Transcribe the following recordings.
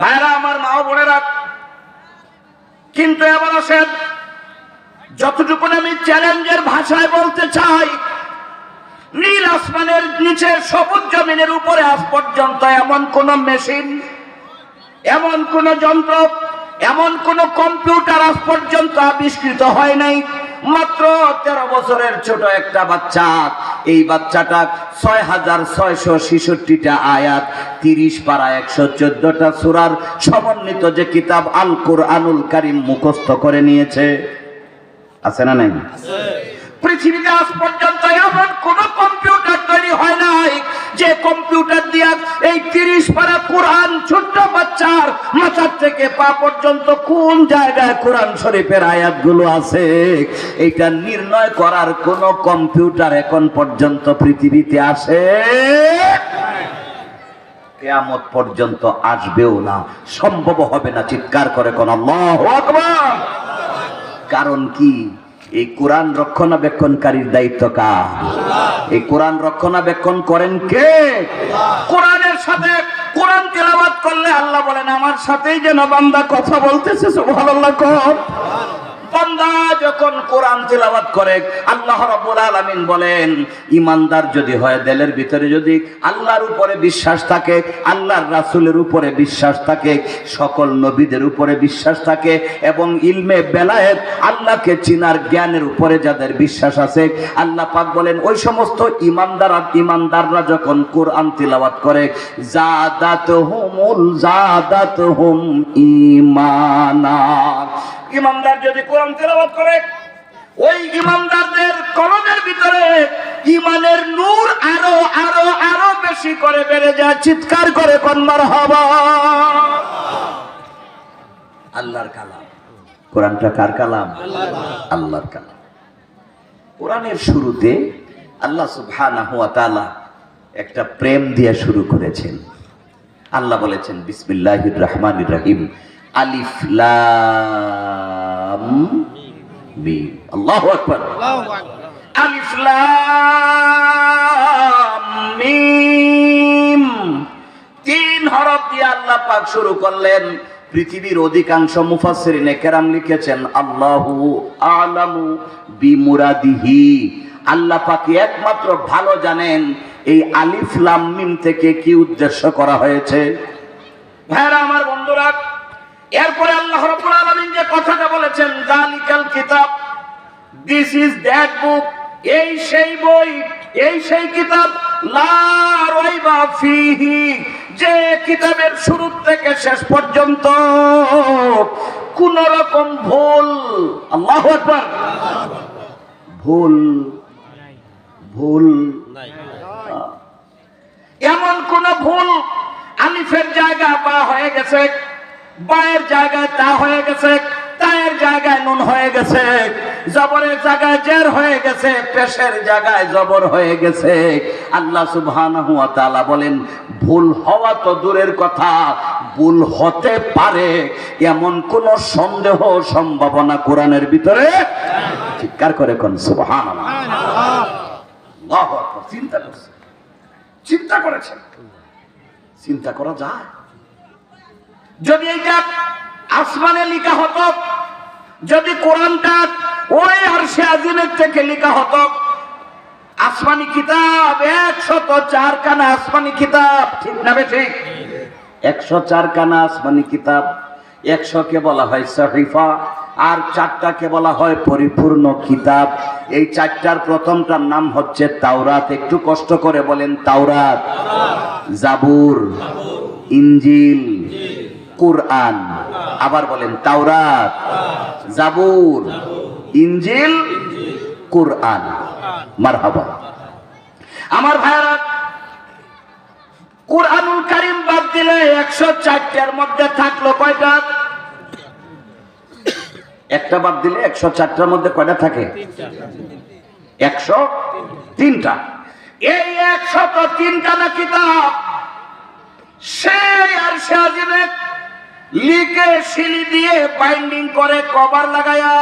ভাইরা, আমার মা বোনেরা, কিন্তু এবার আসেন যতটুকু আমি চ্যালেঞ্জের ভাষায় বলতে চাই, নীল আসমানের নিচে সবুজ জমিনের উপরে আজ পর্যন্ত এমন কোন মেশিন, এমন কোন যন্ত্র, এমন কোন কম্পিউটার আজ পর্যন্ত আবিষ্কৃত হয় নাই। মাত্র তেরো বছরের ছোট একটা বাচ্চা এই বাচ্চাটা ছয় হাজার ছয়শো ছেষট্টিটা আয়াত তিরিশ পারা একশো চোদ্দটা সুরার সমন্বিত যে কিতাব আল কোরআনুল কারিম মুখস্থ করে নিয়েছে। আছে না নাই? পৃথিবীতে আজ পর্যন্ত এমন কোন কম্পিউটার তৈরি হয় নাই যে কম্পিউটার দিয়া এই তিরিশ পারা কোরআন ছোট্ট বাচ্চার মাথার থেকে পা পর্যন্ত কোন জায়গায় কোরআন শরীফের আয়াতগুলো আছে, এটা নির্ণয় করার কোন কম্পিউটার এখন পর্যন্ত পৃথিবীতে আসে? কেয়ামত পর্যন্ত আসবেও না, সম্ভব হবে না চিৎকার করে কোন কারণ কি? এই কোরআন রক্ষণাবেক্ষণকারীর দায়িত্ব কার? এই কোরআন রক্ষণাবেক্ষণ করেন কে? কোরআনের সাথে কোরআন তেলাবাদ করলে আল্লাহ বলেন, আমার সাথেই যেন বান্দা কথা বলতেছে, সুবহানাল্লাহ, কর। বান্দা যখন কোরআন তেলাওয়াত করে, আল্লাহ রাব্বুল আলামিন বলেন ইমানদার যদি হয়, দিলের ভিতরে যদি আল্লাহর উপরে বিশ্বাস থাকে, আল্লাহর রাসূলের উপরে বিশ্বাস থাকে, সকল নবীদের উপরে বিশ্বাস থাকে এবং ইলমে বেলায়েত আল্লাহকে চিনার জ্ঞানের উপরে যাদের বিশ্বাস আছে, আল্লাহ পাক বলেন, ওই সমস্ত ইমানদার ইমানদাররা যখন কোরআন তিলাওয়াত করে জাদাত হুমুল জাদাত হুম ইমানা ইমানদার যদি কোরআন তেলাওয়াত করে, ওই ইমানদারদের কলমের ভিতরে ইমানের নূর আরও আরও আরও বেশি করে বেড়ে যায়, চিৎকার করে কন্মার হবা আল্লাহর কালাম। কোরআনটা কার কালাম? আল্লাহর কালাম। কোরআনের শুরুতে আল্লাহ সুবহানাহু ওয়া তাআলা একটা প্রেম দিয়ে শুরু করেছেন। আল্লাহ বলেছেন, বিসমিল্লাহির রহমানির রহিম। আলিফ, লাম, মিম। আল্লাহু আকবার। আলিফ, লাম, মিম। তিন হরফ দিয়ে আল্লাহ পাক শুরু করলেন। পৃথিবীর অধিকাংশ মুফাসসিরিনে কেরাম লিখেছেন, আল্লাহু আলামু বিমুরাদিহি। আল্লাহ পাকি একমাত্র ভালো জানেন এই আলিফ, লাম, মিম থেকে কি উদ্দেশ্য করা হয়েছে। ভাইরা আমার এরপরে আল্লাহ রাব্বুল আলামিন যে কথাটা বলেছেন জালিকাল কিতাব দিস ইজ দ্যাট বুক এই সেই বই এই সেই কিতাব লা রাইবা ফিহি যে কিতাবের শুরু থেকে শেষ পর্যন্ত কোন রকম ভুল আল্লাহু আকবার ভুল ভুল এমন কোন ভুল আলিফের জায়গা বা হয়ে গেছে বায়ের জায়গায় তা হয়ে গেছে, তায়ের জায়গায় নুন হয়ে গেছে, জবরের জায়গায় জের হয়ে গেছে, পেশের জায়গায় জবর হয়ে গেছে। আল্লাহ সুবহানাহু ওয়া তাআলা বলেন, ভুল হওয়া তো দূরের কথা, ভুল হতে পারে এমন কোন সন্দেহ সম্ভাবনা কোরআনের ভিতরে চিৎকার করে কোন, সুবহানাল্লাহ। চিন্তা করছে। চিন্তা করেছেন চিন্তা করা যায়। যদি এইটা আসমানে লিখা হতো, যদি কোরআনটা ওই আরশে আজিমের থেকে লিখা হতো, আসমানি কিতাব, একশত চার কানা আসমানি কিতাব, ঠিক না ঠিক একশো চার কানা আসমানি কিতাব, একশোকে বলা হয় সহিফা, আর চারটাকে বলা হয় পরিপূর্ণ কিতাব। এই চারটার প্রথমটার নাম হচ্ছে তাওরাত। একটু কষ্ট করে বলেন তাওরাত। জাবুর ইঞ্জিল কুরআন। আবার বলেন তাওরাত, জাবুর ইঞ্জিল কুরআন। মারহাবা। আমার ভাইরা কুরআনুল কারিম বাদ দিলে একশো চারটার মধ্যে থাকল কয়টা? একটা বাদ দিলে একশো চারটার মধ্যে কয়টা থাকে? একশো তিনটা। এই একশো একশত তিনটা না কিতাব সেই আর সাজিবে লিখে সিলি দিয়ে বাইন্ডিং করে কভার লাগায়া,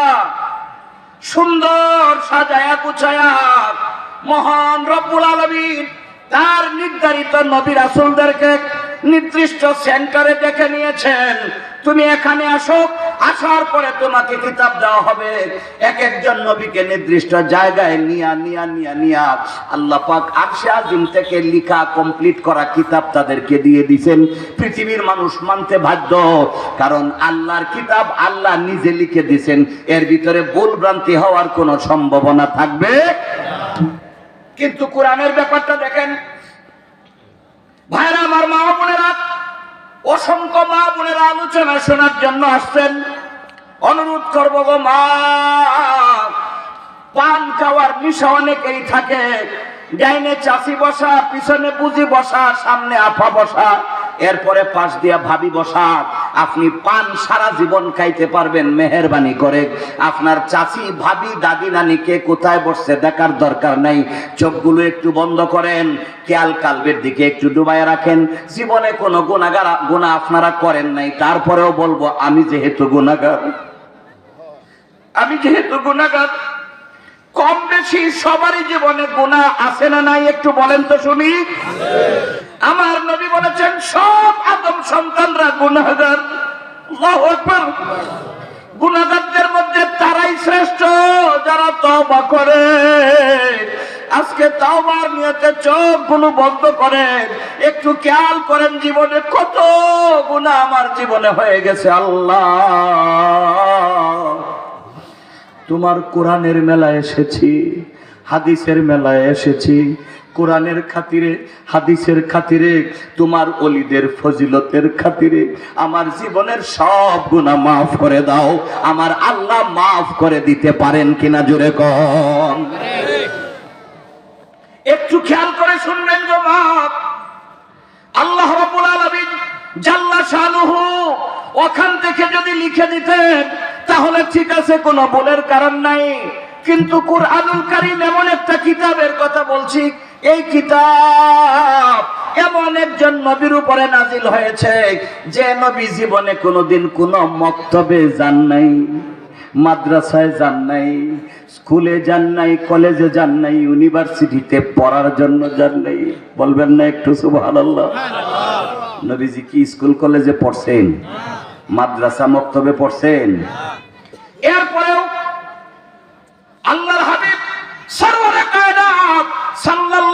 সুন্দর সাজায়া গুছায়া, মহান রব্বুল আলমিন তার নির্ধারিত নবী রাসুলদেরকে নির্দিষ্ট সেন্টারে ডেকে নিয়েছেন। তুমি এখানে আসো আসার পরে তোমাকে কিতাব দেওয়া হবে। এক একজন নবীকে নির্দিষ্ট জায়গায় নিয়া নিয়া নিয়া নিয়া আল্লাহ পাক আরশে আজিম থেকে লিখা কমপ্লিট করা কিতাব তাদেরকে দিয়ে দিছেন। পৃথিবীর মানুষ মানতে বাধ্য, কারণ আল্লাহর কিতাব আল্লাহ নিজে লিখে দিছেন। এর ভিতরে ভুল ভ্রান্তি হওয়ার কোনো সম্ভাবনা থাকবে? কিন্তু কোরআনের ব্যাপারটা দেখেন। ভাইরা, আমার মা বোনেরা অসংখ্য মা বোনের আলোচনা শোনার জন্য আসছেন। অনুরোধ করব গো মা, পান খাওয়ার নিশা অনেকেই থাকে। ডাইনে চাষি বসা, পিছনে পুঁজি বসা, সামনে আফা বসা। এরপরে পাশ দিয়া ভাবি বসা আপনি পান সারা জীবন খাইতে পারবেন, মেহরবানি করে। আপনার চাচি, ভাবি, দাদি নানিকে কোথায় বসছে দেখার দরকার নাই। চোখগুলো একটু বন্ধ করেন, খেয়াল কালবের দিকে একটু ডুবায় রাখেন। জীবনে কোনো গুণাগার গুণা আপনারা করেন নাই। তারপরেও বলব, আমি যেহেতু গুণাগার আমি যেহেতু গুণাগার কম বেশি সবারই জীবনে গুণা আছে না নাই, একটু বলেন তো শুনি। আমার নবী বলেছেন, সব আদম সন্তানরা আল্লাহু গুণাগারদের মধ্যে তারাই শ্রেষ্ঠ, যারা তওবা করে। আজকে তাওবার নিয়তে চোখগুলো বন্ধ করেন। একটু খেয়াল করেন জীবনে, কত গুণা আমার জীবনে হয়ে গেছে, আল্লাহ। তোমার কোরআনের মেলায় এসেছি, হাদিসের মেলায় এসেছি কোরআনের খাতিরে, হাদিসের খাতিরে, তোমার অলিদের ফজিলতের খাতিরে। আমার জীবনের সব গুণা মাফ করে দাও। আমার আল্লাহ মাফ করে দিতে পারেন কিনা জোরে কম একটু খেয়াল করে শুনবেন গো মাপ আল্লাহ জাল্লা শানুহু ওখান থেকে যদি লিখে দিতেন, তাহলে ঠিক আছে, কোনো ভুলের কারণ নাই। কিন্তু কুরআনুল কারীম এমন একটা কিতাবের কথা বলছি এই কিতাব এমন একজন নবীর উপরে নাজিল হয়েছে যে নবী জীবনে কোনোদিন কোনো মক্তবে যান নাই, মাদ্রাসায় যান নাই, স্কুলে যান নাই, কলেজে যান নাই, ইউনিভার্সিটিতে পড়ার জন্য যান নাই। বলবেন না একটু সুবহানাল্লাহ। নবীজি কি স্কুল কলেজে পড়ছেন? মাদ্রাসা মক্তবে পড়ছেন? এরপরেও আল্লাহর হাবিব সরওয়ারে কায়নাত সাল্লাল্লাহু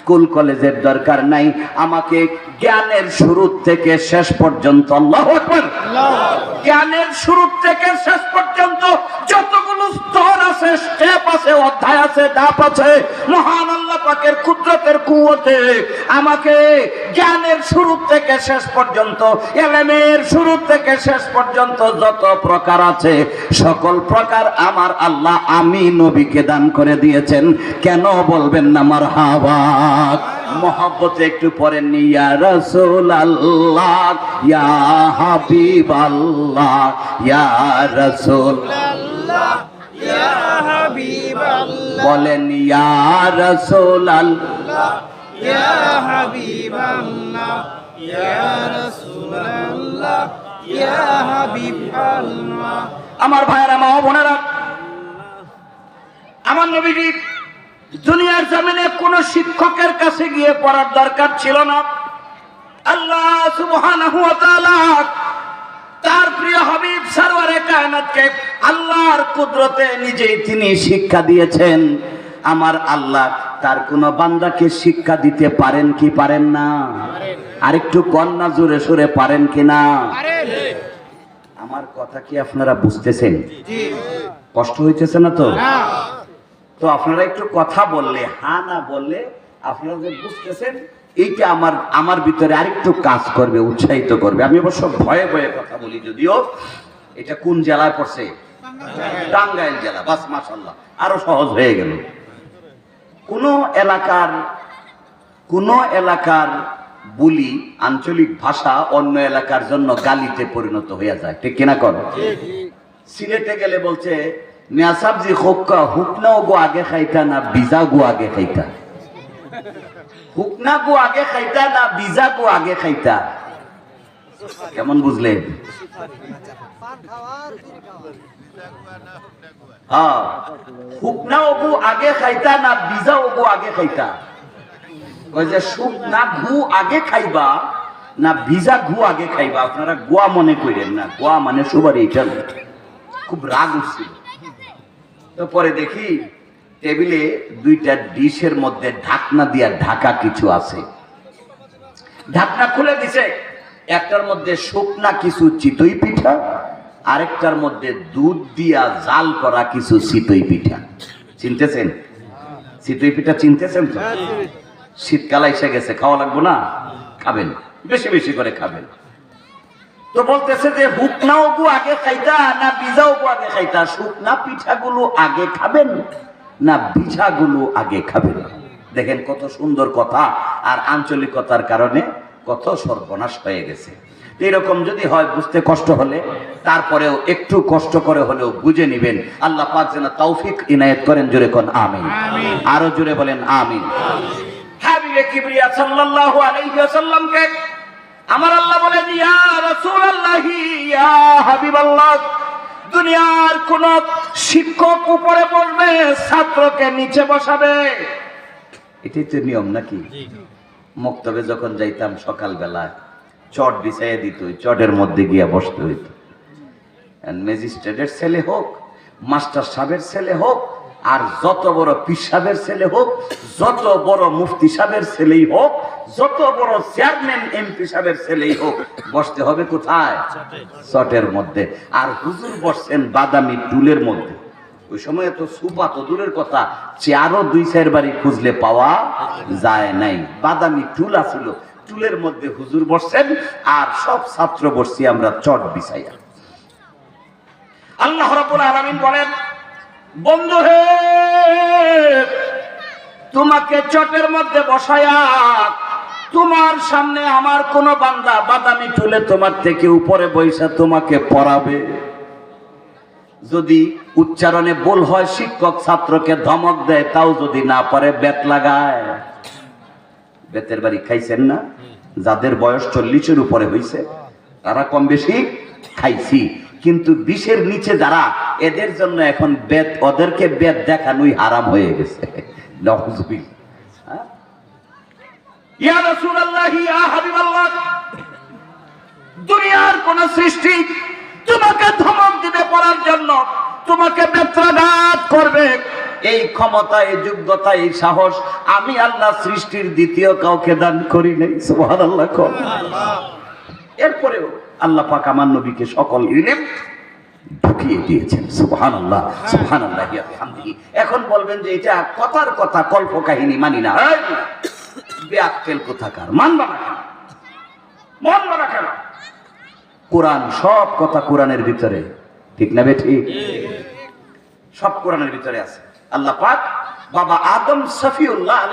স্কুল কলেজের দরকার নাই। আমাকে জ্ঞানের শুরু থেকে শেষ পর্যন্ত জ্ঞানের শুরু থেকে শেষ পর্যন্ত যতগুলো আছে স্টেপ আছে অধ্যায় আছে ডাপ আছে। মহান আল্লাহ পাকের কুদরতের কুয়তে আমাকে জ্ঞানের শুরু থেকে শেষ পর্যন্ত, এলেমের শুরু থেকে শেষ পর্যন্ত যত প্রকার আছে, সকল প্রকার আমার আল্লাহ আমি নবীকে দান করে দিয়েছেন। কেন বলবেন না আমার হাওয়া মহব্বতে একটু পরে ইয়া রসুল আল্লাহ ইয়া হাবিব আল্লাহ ইয়া রসুল বলেন ইয়া আল্লাহ আমার ভাইয়েরা মা বোনেরা আমার নবীজি দুনিয়ার জমিনে কোন শিক্ষকের কাছে গিয়ে পড়ার দরকার ছিল না। আল্লাহ সুবহানাহু ওয়া তাআলা তার প্রিয় হাবিব সরওয়ারে কায়নাতকে আল্লাহর কুদরতে নিজেই তিনি শিক্ষা দিয়েছেন। আমার আল্লাহ তার কোন বান্দাকে শিক্ষা দিতে পারেন কি পারেন না? আরেকটু কন্যা জোরে সোরে পারেন কি না? আমার কথা কি আপনারা বুঝতেছেন? কষ্ট হইতেছে না তো? তো আপনারা একটু কথা বললে হা না বললে আপনারা বুঝতেছেন, এইটা আমার আমার ভিতরে আরেকটু কাজ করবে, উৎসাহিত করবে। আমি অবশ্য ভয়ে ভয়ে কথা বলি, যদিও এটা কোন জেলায় পড়ছে? টাঙ্গাইল জেলা, বাস মাসাল্লাহ আরও সহজ হয়ে গেল। কোন এলাকার কোন এলাকার বুলি আঞ্চলিক ভাষা অন্য এলাকার জন্য গালিতে পরিণত হয়ে যায়। ঠিক কিনা কর সিলেটে গেলে বলছে মিয়া সাবজি হোক্কা হুকনাও গো আগে খাইতা না বিজা গো আগে খাইতা। হুকনা গো আগে খাইতা না বিজা গো আগে খাইতা? কেমন বুঝলেন হ্যাঁ। হুকনা ওগু আগে খাইতা না বিজা ওগু আগে খাইতা? কয় যে শুকনা ঘু আগে খাইবা না ভিজা ঘু আগে খাইবা? আপনারা গোয়া মনে করেন না। গোয়া মানে সবার এইটা খুব রাগ উঠছিল তো পরে দেখি টেবিলে দুইটা ডিশের মধ্যে ঢাকনা দিয়া ঢাকা কিছু আছে। ঢাকনা খুলে দিছে। একটার মধ্যে শুকনা কিছু চিতই পিঠা আরেকটার মধ্যে দুধ দিয়া জাল করা কিছু চিতই পিঠা। চিনতেছেন? চিতই পিঠা চিনতেছেন তো? শীতকাল এসে গেছে খাওয়া লাগবো না? খাবেন বেশি বেশি করে খাবেন। তো বলতেছে যে হুকনা ওগু আগে খাইতা না বিজা ওগু আগে খাইতা? শুকনা পিঠাগুলো আগে খাবেন? না পিঠাগুলো আগে খাবেন দেখেন কত সুন্দর কথা আর আঞ্চলিকতার কারণে কত সর্বনাশ হয়ে গেছে। এরকম যদি হয় বুঝতে কষ্ট হলে তারপরেও একটু কষ্ট করে হলেও বুঝে নিবেন। আল্লাহ পাক যেন তৌফিক ইনায়েত করেন জোরে কোন আমিন। আরও জোরে বলেন আমিন। হাবিবে কিবরিয়া সাল্লাল্লাহু আলাইহি ওয়াসাল্লামকে আমার আল্লাহ বলেন ইয়া রাসূলুল্লাহ ইয়া হাবিবাল্লাহ। দুনিয়ার কোন শিক্ষক উপরে বলবে ছাত্রকে নিচে বসাবে। এটাই তো নিয়ম নাকি? মক্তবে যখন যাইতাম সকালবেলায় চট বিছাইয়া দিত চটের মধ্যে গিয়া বসতে হইত। ম্যাজিস্ট্রেটের ছেলে হোক মাস্টার সাহেবের ছেলে হোক আর যত বড় পীর সাহেবের ছেলে হোক যত বড় মুফতি সাহেবের ছেলেই হোক যত বড় চেয়ারম্যান এমপি সাহেবের ছেলেই হোক, বসতে হবে কোথায়? চটের মধ্যে। আর হুজুর বসছেন বাদামি টুলের মধ্যে। ওই সময় তো সুপা তো দূরের কথা, চেয়ারও দুই চার বাড়ি খুঁজলে পাওয়া যায় নাই। বাদামি টুল আছিল। টুলের মধ্যে হুজুর বসছেন, আর সব ছাত্র বসছি আমরা চট বিছাইয়া। আল্লাহ রাব্বুল আলামিন বলেন, বন্ধু হে, তোমাকে চটের মধ্যে বসায়া তোমার সামনে আমার কোন বান্দা বাদামি টুলে তোমার থেকে উপরে বৈশা তোমাকে পড়াবে যদি উচ্চারণে ভুল হয়, শিক্ষক ছাত্রকে ধমক দেয়, তাও যদি না পারে, বেত লাগায়। বেতের বাড়ি খাইছেন না? যাদের বয়স চল্লিশের উপরে হয়েছে তারা কম বেশি খাইছি। কিন্তু বিশের নিচে যারা, এদের জন্য এখন বেত, ওদেরকে বেত দেখানোই হারাম হয়ে গেছে। নওয়াজুবিল হ্যাঁ? ইয়া রাসূলুল্লাহ, ইয়া হাবিবাল্লাহ। দুনিয়ার কোন সৃষ্টি তোমাকে ধমক দিতে পারার জন্য তোমাকে বেত্রাঘাত করবে। এই ক্ষমতা, এই যোগ্যতা, এই সাহস আমি আল্লাহ সৃষ্টির দ্বিতীয় কাউকে দান করি নাই, সুবহানাল্লাহ এরপরেও আল্লাহ পাক আমার নবীকে সকল ইলম ঢুকিয়ে দিয়েছেন, সুবহানাল্লাহ বিহামদিহি। এখন বলবেন যে এটা কথার কথা কল্প কাহিনী মানি না। কোথাকার? মানবা না কেন? মানবা না কেন? কোরআন, সব কথা কোরআনের ভিতরে। ঠিক না বে ঠিক? সব কোরআনের ভিতরে আছে। আল্লাহ পাক বাবা আদম সফিউল্লাহ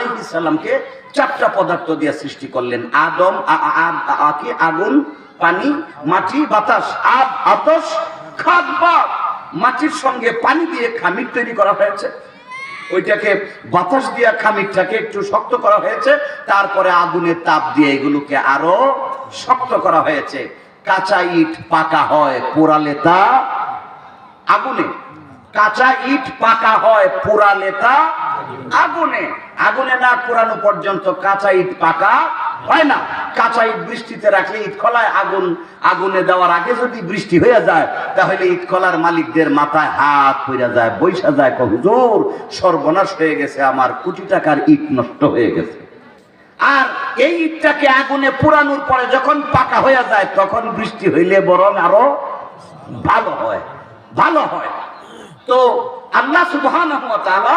চারটা পদার্থ দিয়ে সৃষ্টি করলেন। আদম, আ- আ- আ- আ- আ- কি? আগুন, পানি, মাটি, বাতাস, আব, আতস, খাদ মাটির সঙ্গে পানি দিয়ে খামির তৈরি করা হয়েছে। ওইটাকে বাতাস দিয়া খামিরটাকে একটু শক্ত করা হয়েছে, তারপরে আগুনের তাপ দিয়ে এগুলোকে আরও শক্ত করা হয়েছে। কাঁচা ইট পাকা হয় পোড়ালে তা আগুনে। কাঁচা ইট পাকা হয় পোড়ালে তা আগুনে। আগুনে না পোড়ানো পর্যন্ত কাঁচা ইট পাকা হয় না। কাঁচা ইট বৃষ্টিতে রাখলে ইট আগুন, আগুনে দেওয়ার আগে যদি বৃষ্টি হয়ে যায়, তাহলে ইট মালিকদের মাথায় হাত হইয়া যায় বৈশা যায় হুজুর, সর্বনাশ হয়ে গেছে আমার, কোটি টাকার ইট নষ্ট হয়ে গেছে। আর এই ইটটাকে আগুনে পোড়ানোর পরে যখন পাকা হয়ে যায়, তখন বৃষ্টি হইলে বরং আরও ভালো হয় ভালো হয়। তো আল্লাহ সুবহানাহু ওয়া তাআলা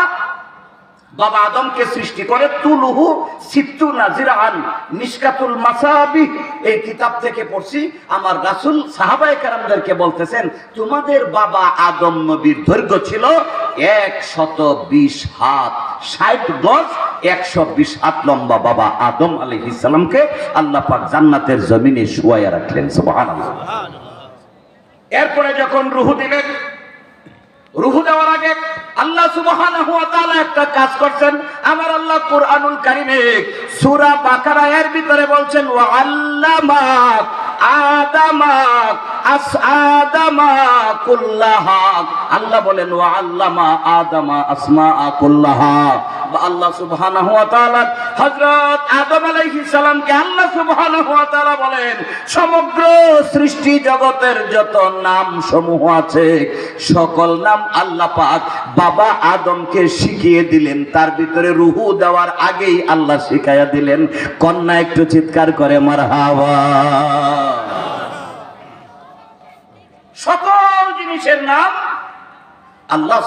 বাবা আদমকে সৃষ্টি করে তুলুহু সিত্তু নাজিরান মিশকাতুল মাসাবি এই কিতাব থেকে পড়ছি আমার রাসূল সাহাবাই কারামদেরকে বলতেছেন তোমাদের বাবা আদম নবীর দৈর্ঘ্য ছিল একশত বিশ হাত ষাট গজ একশো বিশ হাত লম্বা বাবা আদম আলাইহিস সালামকে আল্লাহ পাক জান্নাতের জমিনে শুয়াইয়া রাখলেন এরপরে যখন রুহু দিলেন রুহু দেওয়ার আগে আল্লাহ সুবহানাহু ওয়া একটা কাজ করছেন। আমার আল্লাহ কুরআনুল কারীমে সূরা বাকারা এর ভিতরে বলছেন, ওয়া আল্লামা আদামা আস আদামা কুল্লাহা। আল্লাহ বলেন, ওয়া আল্লামা আদামা আসমা কুল্লাহা। আল্লাহ সুবহানাহু ওয়া তাআলা হযরত আদম আলাইহিস সালামকে আল্লাহ সুবহানাহু ওয়া বলেন, সমগ্র সৃষ্টি জগতের যত নাম সমূহ আছে, সকল নাম আল্লাহ পাক বাবা আদমকে শিখিয়ে দিলেন। তার ভিতরে রুহু দেওয়ার আগেই আল্লাহ শিখাইয়া দিলেন। কন্যা একটু চিৎকার করে, মারহাবা সকল জিনিসের নাম? আল্লাহ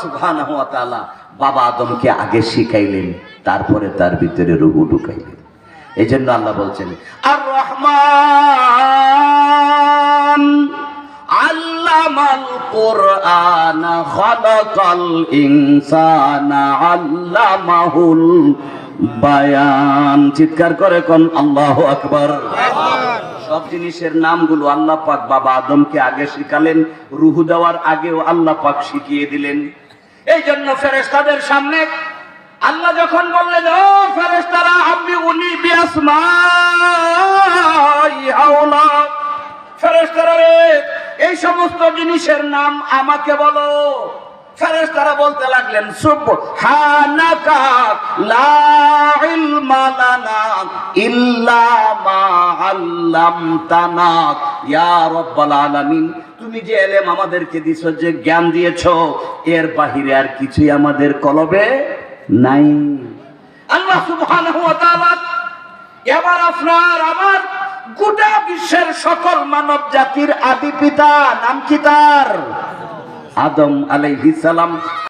তাআলা বাবা আদমকে আগে শিখাইলেন তারপরে তার ভিতরে রুহু ঢুকাইলেন। এই জন্য আল্লাহ বলছেন আর রহমান আল্লামাল কোরআন খালাকাল ইনসানা আল্লামাহুল বায়ান। চিৎকার করে কোন আল্লাহ আকবার। সব জিনিসের নামগুলো আল্লাহ পাক বাবা আদমকে আগে শিখালেন, রুহু দেওয়ার আগেও আল্লাহ পাক শিখিয়ে দিলেন। এই জন্য ফেরেশতাদের সামনে আল্লাহ যখন বললেন, ও ফেরেশতারা আপনি উনি বিয়াসমাই হাওলা। ফেরেশতারা রে, এই সমস্ত জিনিসের নাম আমাকে বলো। ফেরেশতারা বলতে লাগলেন সুবহানাকা লা ইলমা লানা ইল্লা মা আল্লামতানা। ইয়া রাব্বাল আলামিন, তুমি যে এলেম আমাদেরকে দিছো, যে জ্ঞান দিয়েছ, এর বাহিরে আর কিছুই আমাদের কলবে নাই। আল্লাহ সুবহানাহু ওয়া তাআলা এবার আপনার আমার গোটা বিশ্বের সকল মানব জাতির আদি পিতা, নাম কি তার? আদম আলাইহিস সালাম।